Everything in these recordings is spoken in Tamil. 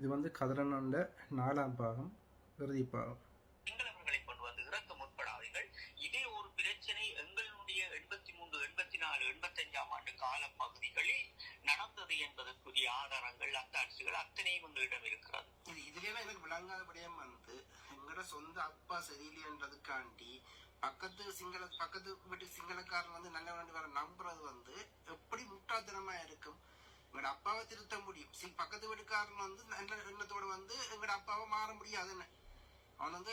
இது வந்து கதிரனோட நாலாம் பாகம் இறுதி பாகம். சிங்களவர்களை கொண்டு வந்து இறக்க முற்படாதீர்கள். இதே ஒரு பிரச்சனை எங்களுடைய எண்பத்தி மூன்று எண்பத்தி நாலு எண்பத்தஞ்சாம் ஆண்டு கால பகுதிகளில் நடந்தது என்பதற்குரிய ஆதாரங்கள் அத்தாட்சிகள் அத்தனையும் எங்களிடம் இருக்கிறது. இது இதுல எனக்கு விளங்காத விடயம் வந்து எங்களோட சொந்த அப்பா சரியில்லைன்றதுக்காண்டி பக்கத்து சிங்கள பக்கத்து வீட்டு சிங்களக்காரன் வந்து நல்ல வேண்டி வர நம்புறது வந்து எப்படி முட்டாள்தனமா இருக்கும்? எங்களோட அப்பாவை திருத்த முடியும். சரி பக்கத்து வீட்டுக்காரன் வந்து நல்ல எண்ணத்தோட வந்து எங்களோட அப்பாவை மாற முடியாதுன்னு. அவன் வந்து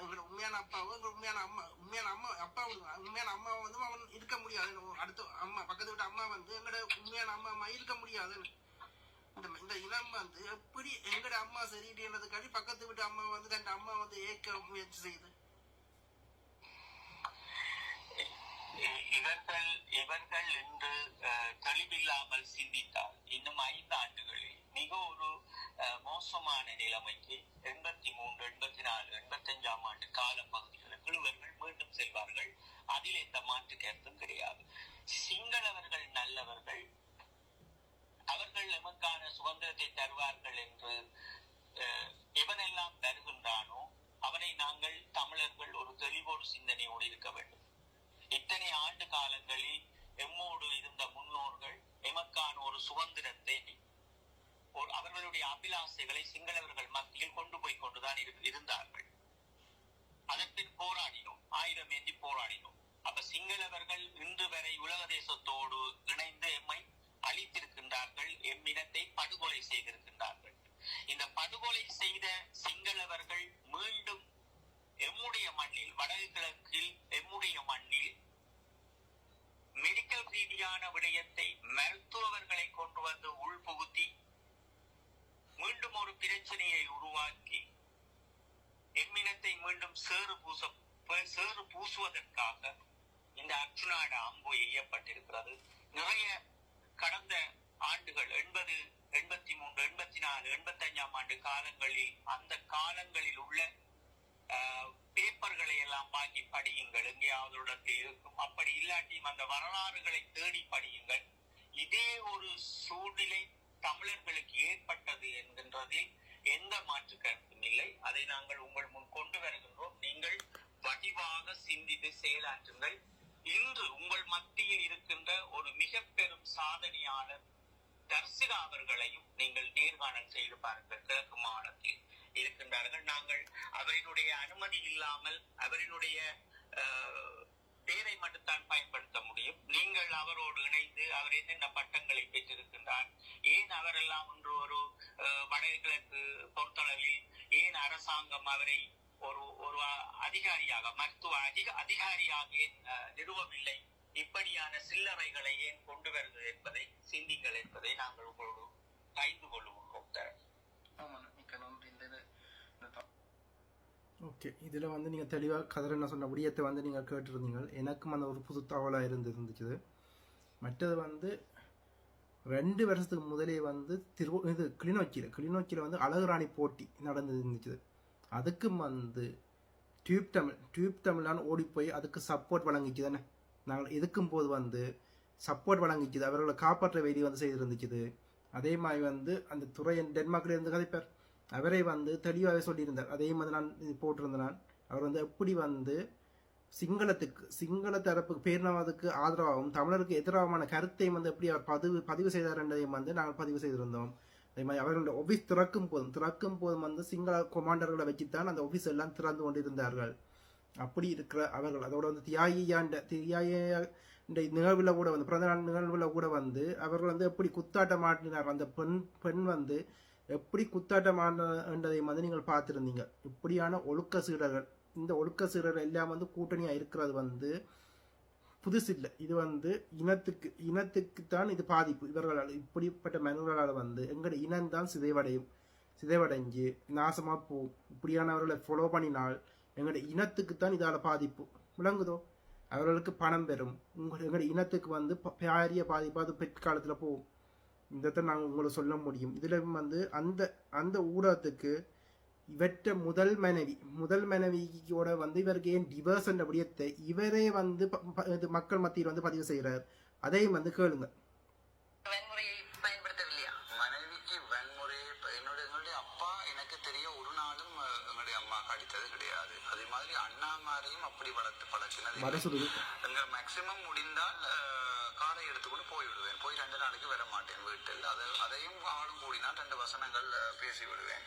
எங்களோட உண்மையான அப்பாவும் எங்களோட உண்மையான அம்மா உண்மையான அம்மா அப்பா உண்மையான அம்மாவை வந்து அவன் இருக்க முடியாது அடுத்த அம்மா பக்கத்து வீட்டு அம்மா வந்து எங்களோட உண்மையான அம்மா அம்மா இருக்க முடியாதுன்னு. இந்த இந்த இனம் வந்து எப்படி எங்கட அம்மா சரியில்லைன்றதுக்காண்டி பக்கத்து வீட்டு அம்மா வந்து தன் அம்மா வந்து ஏற்க முயற்சி செய்யுது இவர்கள் இவர்கள் இன்று தெளிவில்லாமல் சிந்தித்தால் இன்னும் ஐந்து ஆண்டுகளில் மிக ஒரு மோசமான நிலைமைக்கு எண்பத்தி மூன்று எண்பத்தி நாலு எண்பத்தஞ்சாம் ஆண்டு கால பகுதிகளுக்கு இவர்கள் மீண்டும் செல்வார்கள். அதில் எந்த மாற்று கருத்தும் கிடையாது. சிங்களவர்கள் நல்லவர்கள். அவர்கள் எமக்கான சுதந்திரத்தை தருவார்கள் என்று அஹ், எவனெல்லாம் தருகின்றானோ அவனை நாங்கள் தமிழர்கள் ஒரு தெளிவோடு சிந்தனையோடு இருக்க வேண்டும். இத்தனை ஆண்டு காலங்களில் எம்மோடு இருந்த முன்னோர்கள் எமக்கான ஒரு சுதந்திரத்தை அவர்களுடைய அபிலாசைகளை சிங்களவர்கள் மத்தியில் கொண்டு போய் கொண்டுதான் இருந்தார்கள். அதற்பின் போராடினோம். ஆயுதம் ஏந்தி போராடினோம். அப்ப சிங்களவர்கள் இன்று வரை உலக தேசத்தோடு இணைந்து எம்மை அழித்திருக்கின்றார்கள் எம்மினத்தை படுகொலை செய்திருக்கின்றார்கள். இந்த படுகொலை செய்த சிங்களவர்கள் மீண்டும் எம்முடைய மண்ணில் வடகிழக்கில் எம்முடைய மண்ணில் மெடிக்கல் ரீதியான விடயத்தை மருத்துவர்களை கொண்டு வந்து உள்புகுத்தி மீண்டும் ஒரு பிரச்சனையை உருவாக்கி எம்மினத்தை மீண்டும் சேறு பூச சேறு பேசுவதற்காக இந்த அர்ஜுனாட அம்பு எய்யப்பட்டிருக்கிறது. நிறைய கடந்த ஆண்டுகள் எண்பது எண்பத்தி மூன்று எண்பத்தி நாலு எண்பத்தி அஞ்சாம் ஆண்டு காலங்களில் அந்த காலங்களில் உள்ள பேப்பர்களை எல்லாம் வாங்கி படியுங்கள். எங்கேயாவது இடத்தில் இருக்கும். அப்படி இல்லாட்டியும் அந்த வரலாறுகளை தேடி படியுங்கள். இதே ஒரு சூழ்நிலை தமிழர்களுக்கு ஏற்பட்ட என்கின்றதில் எந்த மாற்று கருத்தும் இல்லை அதை நாங்கள் உங்கள் முன் கொண்டு வருகின்றோம் நீங்கள் வடிவாக சிந்தித்து செயலாற்றுங்கள் இன்று உங்கள் மத்தியில் இருக்கின்ற ஒரு மிக பெரும் சாதனையாளர் தர்சிகா நீங்கள் நேர்காணல் செய்து பாருங்கள். கிழக்கு மாநிலத்தில் இருக்கின்றார்கள். நாங்கள் அவரினுடைய அனுமதி இல்லாமல் அவரினுடைய பேரை மட்டும்தான் பயன்படுத்த முடியும். நீங்கள் அவரோடு இணைந்து அவர் என்னென்ன பட்டங்களை பெற்றிருக்கின்றார்? ஏன் அவரெல்லாம் ஒன்று ஒரு வடகிழக்கு பொறுத்தளவில் ஏன் அரசாங்கம் அவரை ஒரு ஒரு அதிகாரியாக மருத்துவ அதிக அதிகாரியாக ஏன் நிறுவவில்லை? இப்படியான சில்லறைகளை ஏன் கொண்டு வருது என்பதை சிந்திங்கள் என்பதை நாங்கள் உங்களோடு பகிர்ந்து கொள்ளுகின்றோம் சார். ஆமா மிக்க நன்றி. இந்த இது இந்த த- ஓகே இதில் வந்து நீங்கள் தெளிவாக கதிரண்ண சொன்ன விடயத்தை வந்து நீங்கள் கேட்டிருந்தீங்க. எனக்கும் அந்த ஒரு புது தகவலாக இருந்து இருந்துச்சு மற்றது வந்து ரெண்டு வருஷத்துக்கு முதலே வந்து திரு இது கிளிநொச்சியில் கிளிநொச்சியில் வந்து அழகுராணி போட்டி நடந்து இருந்துச்சு அதுக்கும் வந்து டியூப் தமிழ் டியூப் தமிழான்னு ஓடி போய் அதுக்கு சப்போர்ட் வழங்கிச்சு தானே. நாங்கள் எதுக்கும் போது வந்து சப்போர்ட் வழங்கிச்சுது அவர்களை காப்பாற்ற வேண்டி வந்து செய்திருந்துச்சுது அதே மாதிரி வந்து அந்த துறை டென்மார்க்கில் இருந்து கதைப்பார். அவரே வந்து தெளிவாகவே சொல்லியிருந்தார். அதே மாதிரி நான் போட்டிருந்தேன். நான் அவர் வந்து எப்படி வந்து சிங்களத்துக்கு சிங்கள தரப்புக்கு பேரினவாதத்துக்கு ஆதரவாகவும் தமிழருக்கு எதிராகமான கருத்தையும் வந்து எப்படி அவர் பதிவு பதிவு செய்தார் என்பதையும் வந்து நாங்கள் பதிவு செய்திருந்தோம். அதே மாதிரி அவர்களுடைய ஆஃபீஸ் திறக்கும் போதும் திறக்கும் போதும் வந்து சிங்கள கொமாண்டர்களை வச்சுத்தான் அந்த ஆஃபீஸ் எல்லாம் திறந்து கொண்டிருந்தார்கள். அப்படி இருக்கிற அவர்கள் அதோட வந்து தியாகியாண்ட தியாகிய இந்த நிகழ்வில் கூட வந்து பிறந்த நாள் நிகழ்வில் கூட வந்து அவர்கள் வந்து எப்படி குத்தாட்டம் ஆட்டினார் அந்த பெண் பெண் வந்து எப்படி குத்தாட்டம் ஆண்டதை வந்து நீங்கள் பார்த்துருந்தீங்க. இப்படியான ஒழுக்க சீடர்கள் இந்த ஒழுக்க சீடர்கள் எல்லாம் வந்து கூட்டணியாக இருக்கிறது வந்து புதுசு இல்லை. இது வந்து இனத்துக்கு இனத்துக்கு தான் இது பாதிப்பு. இவர்களால் இப்படிப்பட்ட மனிதர்களால் வந்து எங்களுடைய இனம்தான் சிதைவடையும். சிதைவடைஞ்சு நாசமாக போகும். இப்படியானவர்களை ஃபாலோ பண்ணினால் எங்களோட இனத்துக்கு தான் இதால் பாதிப்பு. விளங்குதோ? அவர்களுக்கு பணம் பெறும். உங்கள் எங்களோட இனத்துக்கு வந்து பாரிய பாதிப்பு அது பிற்காலத்தில் போகும். இதைத்தான் நாங்கள் உங்களை சொல்ல முடியும். இதில் வந்து அந்த அந்த ஊடகத்துக்கு இவற்ற முதல் மனைவி முதல் மனைவியோட வந்து இவருக்கு ஏன் டிவர்ஸ் என்ற விடயத்தை இவரே வந்து ப- ப- இது மக்கள் மத்தியில் வந்து பதிவு செய்கிறார் அதையும் வந்து கேளுங்க. எனக்கு தெரிய ஒரு நாளும் எங்களுடைய அம்மா அடித்தது கிடையாது. அதே மாதிரி அண்ணாமாரையும் அப்படி வளர்த்து பழக்கினது எங்க மேக்சிமம் முடிந்தால் காரை எடுத்துக்கொண்டு போய்விடுவேன். போய் ரெண்டு நாளைக்கு வர மாட்டேன் வீட்டில். அது அதையும் ஆளும் கூடினால் ரெண்டு வசனங்கள் பேசி விடுவேன்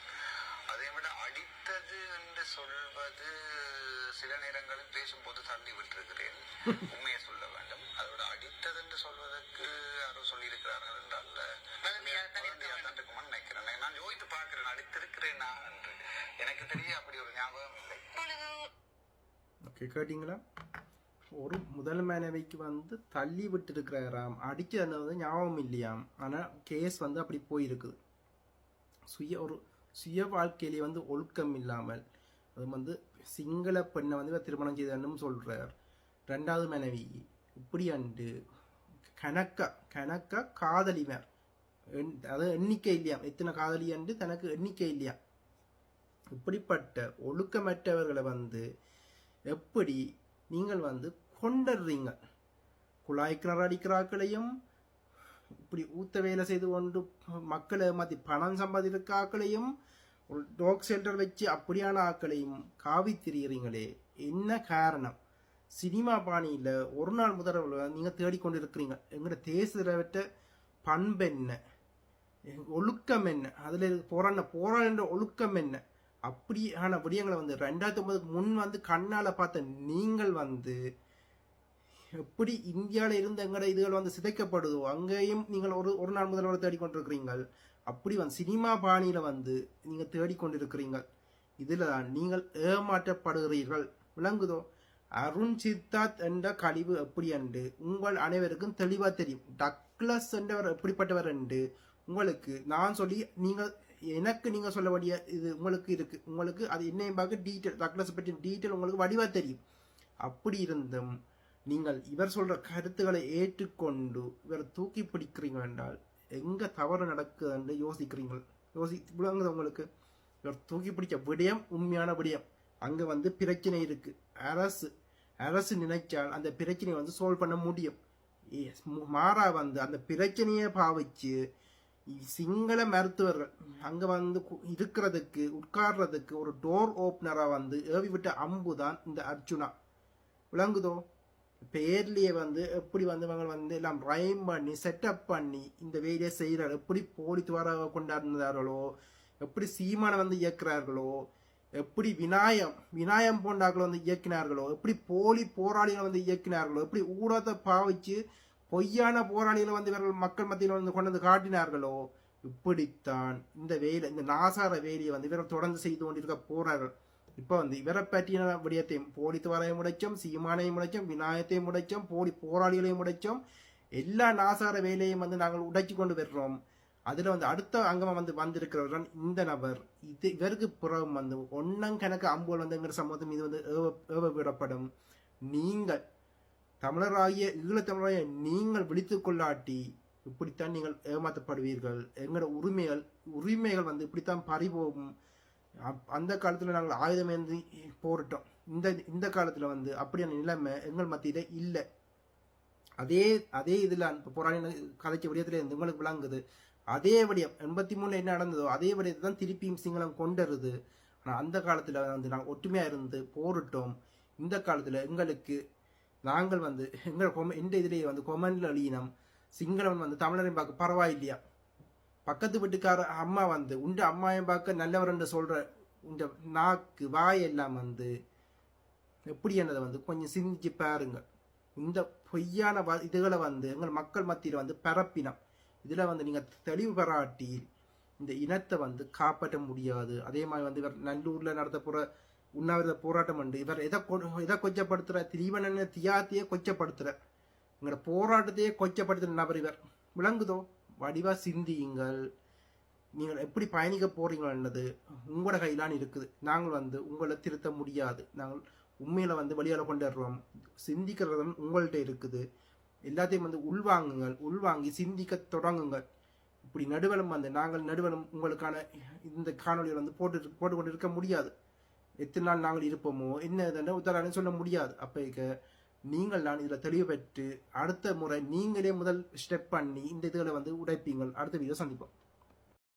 அதை விட அடித்தது என்று சொல்வது சில நேரங்களில் பேசும்போது தள்ளி விட்டிருக்கிறேன். உண்மையை சொல்ல வேண்டும். அதோட அடித்தது என்று சொல்வதற்கு யாரோ சொல்லியிருக்கிறார்கள் என்றால் குழந்தையாகத்தான் நினைக்கிறேன் நான் யோசித்து பார்க்கிறேன் அடித்திருக்கிறேனா என்று எனக்கு தெரிய அப்படி ஒரு ஞாபகம் இல்லை ஓகே கேட்டிங்களா ஒரு முதல் மனைவிக்கு வந்து தள்ளி விட்டுருக்கிறாராம் அடிச்சது வந்து ஞாபகம் இல்லையாம் ஆனால் கேஸ் வந்து அப்படி போயிருக்குது சுய ஒரு சுய வாழ்க்கையிலே வந்து ஒழுக்கம் இல்லாமல் அது வந்து சிங்கள பெண்ணை வந்து திருமணம் செய்தான்னு சொல்கிறார் ரெண்டாவது மனைவி இப்படி அண்டு கணக்கா கணக்க காதலிவர் எண் எண்ணிக்கை இல்லையா? எத்தனை காதலி என்று தனக்கு எண்ணிக்கை இல்லையா? இப்படிப்பட்ட ஒழுக்கமற்றவர்களை வந்து எப்படி நீங்கள் வந்து கொண்டுடுறீங்க குழாய் கிணறு அடிக்கிறாக்களையும் இப்படி ஊத்த வேலை செய்து கொண்டு மக்களை மாற்றி பணம் சம்பாதிக்கிற ஆக்களையும் ஒரு டாக் சென்டர் வச்சு அப்படியான ஆக்களையும் காவி திரியிறீங்களே என்ன காரணம்? சினிமா பாணியில் ஒரு நாள் முதல்வர் நீங்கள் தேடிக்கொண்டு இருக்கிறீங்க எங்களோட தேசத்தை பண்பு என்ன? ஒழுக்கம் என்ன? அதில் போராடின போராடுற ஒழுக்கம் என்ன? அப்படியான விடயங்களை வந்து ரெண்டாயிரத்தி ஒன்பதுக்கு முன் வந்து கண்ணால் பார்த்த நீங்கள் வந்து எப்படி இந்தியாவில் இருந்த எங்கட இதுகள் வந்து சிதைக்கப்படுதோ அங்கேயும் நீங்கள் ஒரு ஒரு நாள் முதல்வர் தேடிக்கொண்டிருக்கிறீங்கள். அப்படி வந்து சினிமா பாணியில் வந்து நீங்கள் தேடிக்கொண்டிருக்கிறீங்க இதில் தான் நீங்கள் ஏமாற்றப்படுகிறீர்கள். விளங்குதோ? அருண் சித்தார்த் என்ற கழிவு எப்படி என்று உங்கள் அனைவருக்கும் தெளிவாக தெரியும். டக்ளஸ் என்றவர் எப்படிப்பட்டவர் என்று உங்களுக்கு நான் சொல்லி நீங்கள் எனக்கு நீங்கள் சொல்ல வேண்டிய இது உங்களுக்கு இருக்குது உங்களுக்கு அது என்னையும் பார்க்க டீட்டெயில் டக்ளஸ் பற்றி டீட்டெயில் உங்களுக்கு வடிவாக தெரியும். அப்படி இருந்தும் நீங்கள் இவர் சொல்கிற கருத்துக்களை ஏற்றுக்கொண்டு இவர் தூக்கி பிடிக்கிறீங்க என்றால் எங்கே தவறு நடக்குதுன்னு யோசிக்கிறீங்க. யோசி விளங்குது உங்களுக்கு. இவர் தூக்கி பிடிச்ச விடயம் உண்மையான விடயம். அங்கே வந்து பிரச்சனை இருக்குது அரசு அரசு நினைச்சால் அந்த பிரச்சனையை வந்து சால்வ் பண்ண முடியும். மாறா வந்து அந்த பிரச்சனையை பாவிச்சு சிங்கள மருத்துவர்கள் அங்க வந்து இருக்கிறதுக்கு உட்கார்றதுக்கு ஒரு டோர் ஓப்பனரா வந்து ஏவி விட்ட அம்பு தான் இந்த அர்ஜுனா. விளங்குதோ? பேர்லயே வந்து எப்படி வந்து இவங்க வந்து எல்லாம் ரைம் பண்ணி செட்டப் பண்ணி இந்த வேலையை செய்கிறார்கள் எப்படி போலி துவார கொண்டாடுறார்களோ எப்படி சீமானை வந்து இயக்குறார்களோ? எப்படி விநாயம் விநாயம் போண்டாக்களை வந்து இயக்கினார்களோ? எப்படி போலி போராளிகளை வந்து இயக்கினார்களோ? எப்படி ஊடகத்தை பாவிச்சு பொய்யான போராளிகளை வந்து இவர்கள் மக்கள் மத்தியில் வந்து கொண்டு வந்து காட்டினார்களோ? இப்படித்தான். இந்த வேலை இந்த நாசார வேலையை வந்து இவர்கள் தொடர்ந்து செய்து கொண்டிருக்க போறார்கள். இப்போ வந்து இவரை பற்றின விடயத்தையும் போலி துவாரையும் முடைச்சோம் சீமானையும் முடைச்சோம் விநாயகத்தையும் முடைச்சோம் போலி போராளிகளையும் முடைச்சோம் எல்லா நாசார வேலையும் வந்து நாங்கள் உடைச்சி கொண்டு வர்றோம். அதுல வந்து அடுத்த அங்கமா வந்து வந்திருக்கிறவர் தான் இந்த நபர். இது இவருக்கு புறம் வந்து ஒன்னங்கணக்கு அம்போல் வந்து எங்கிற இது வந்து ஏவ ஏவ விடப்படும். நீங்கள் தமிழராகிய ஈழத்தமிழராகிய நீங்கள் விழித்து கொள்ளாட்டி இப்படித்தான் நீங்கள் ஏமாற்றப்படுவீர்கள். எங்களோட உரிமைகள் உரிமைகள் வந்து இப்படித்தான் பறிபோகும். அப்- அந்த காலத்தில் நாங்கள் ஆயுதம் ஏந்தி போரிட்டோம். இந்த இந்த காலத்தில் வந்து அப்படியான நிலைமை எங்கள் மத்தியில் இல்லை. அதே அதே இதில் அந்த போராளி கதைச்ச விடயத்துல இருந்து உங்களுக்கு விளங்குது. அதே விடயம் எண்பத்தி மூணில் என்ன நடந்ததோ அதே விடயத்தை தான் திருப்பியும் சிங்களம் கொண்டுருது. ஆனால் அந்த காலத்தில் வந்து நாங்கள் ஒற்றுமையாக இருந்து போரிட்டோம். இந்த காலத்தில் எங்களுக்கு நாங்கள் வந்து எங்கள் கொம இந்த இதுலேயே வந்து கொமன்ல அழியினம். சிங்களவன் வந்து தமிழரையும் பார்க்க பரவாயில்லையா? பக்கத்து வீட்டுக்கார அம்மா வந்து உண்டு அம்மாவையும் பார்க்க நல்லவர் என்று சொல்ற இந்த நாக்கு வாய் எல்லாம் வந்து எப்படி என்னதை வந்து கொஞ்சம் சிந்திச்சு பாருங்க இந்த பொய்யான வ- இதுகளை வந்து எங்கள் மக்கள் மத்தியில் வந்து பரப்பினம். இதில் வந்து நீங்கள் தெளிவு பெறாட்டி இந்த இனத்தை வந்து காப்பாற்ற முடியாது. அதே மாதிரி வந்து நல்லூரில் நடத்த போகிற உண்ணாவிரத போராட்டம் உண்டு. இவர் எதை எதை கொச்சப்படுத்துகிற திரீவன தியாகத்தையே கொச்சப்படுத்துகிற எங்களோட போராட்டத்தையே கொச்சப்படுத்துகிற நபர் இவர். விளங்குதோ? வடிவாக சிந்தியுங்கள். நீங்கள் எப்படி பயணிக்க போறீங்கன்றது உங்களோட கையிலான் இருக்குது. நாங்கள் வந்து உங்களை திருத்த முடியாது. நாங்கள் உண்மையில் வந்து வழியால் கொண்டு வர்றோம் சிந்திக்கிறது உங்கள்கிட்ட இருக்குது. எல்லாத்தையும் வந்து உள்வாங்குங்கள். உள்வாங்கி சிந்திக்க தொடங்குங்கள். இப்படி நடுவலும் வந்து நாங்கள் நடுவலும் உங்களுக்கான இந்த காணொலியில் வந்து போட்டு போட்டு கொண்டு இருக்க முடியாது. எத்தனை நாள் நாங்கள் இருப்போமோ என்ன இதுன்னு உத்தரவாதம் சொல்ல முடியாது. அப்போ நீங்கள் நான் இதில் தெளிவு பெற்று அடுத்த முறை நீங்களே முதல் ஸ்டெப் பண்ணி இந்த இதுகளை வந்து உடைப்பீங்கள். அடுத்த வீடியோ சந்திப்போம்.